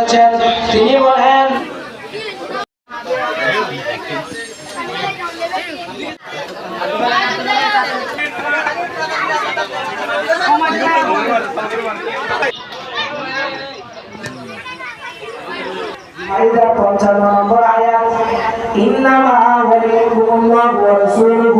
করেছেন তিনি বলেন পঞ্চান্ন নম্বর আয়াত ইন্নামা ওয়া রাসূলুহু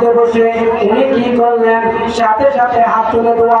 মধ্যে বসে উনি কি করলেন? সাথে সাথে হাত তুলে দোয়া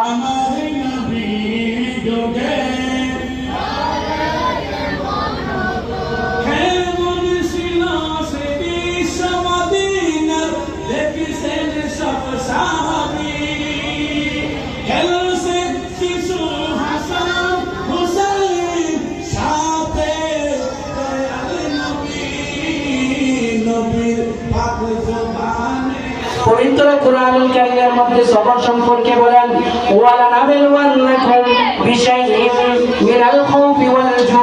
পবিত্র কোরআনুল কারীমের মধ্যে সবর সম্পর্কে বলেন, ওয়ালা নাবিল ওয়ান্নাকুম বিশাইইন মিনাল খাউফি ওয়াল জু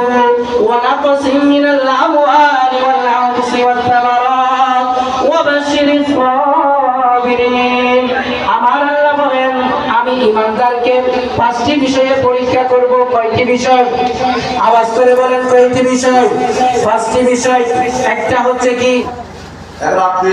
ওয়া নাকসিম মিনাল আমওয়ালি ওয়াল আনফুসি ওয়াত থামারাত ওয়া বাশশিরিস সাবিরিন। আমার আল্লাহ বলেন, আমি ইমানদারকে পাঁচটি বিষয়ে পরীক্ষা করব, কয়টি বিষয়? আওয়াজ করে বলেন, কয়টি বিষয়? পাঁচটি বিষয়। একটা হচ্ছে কি? আপনি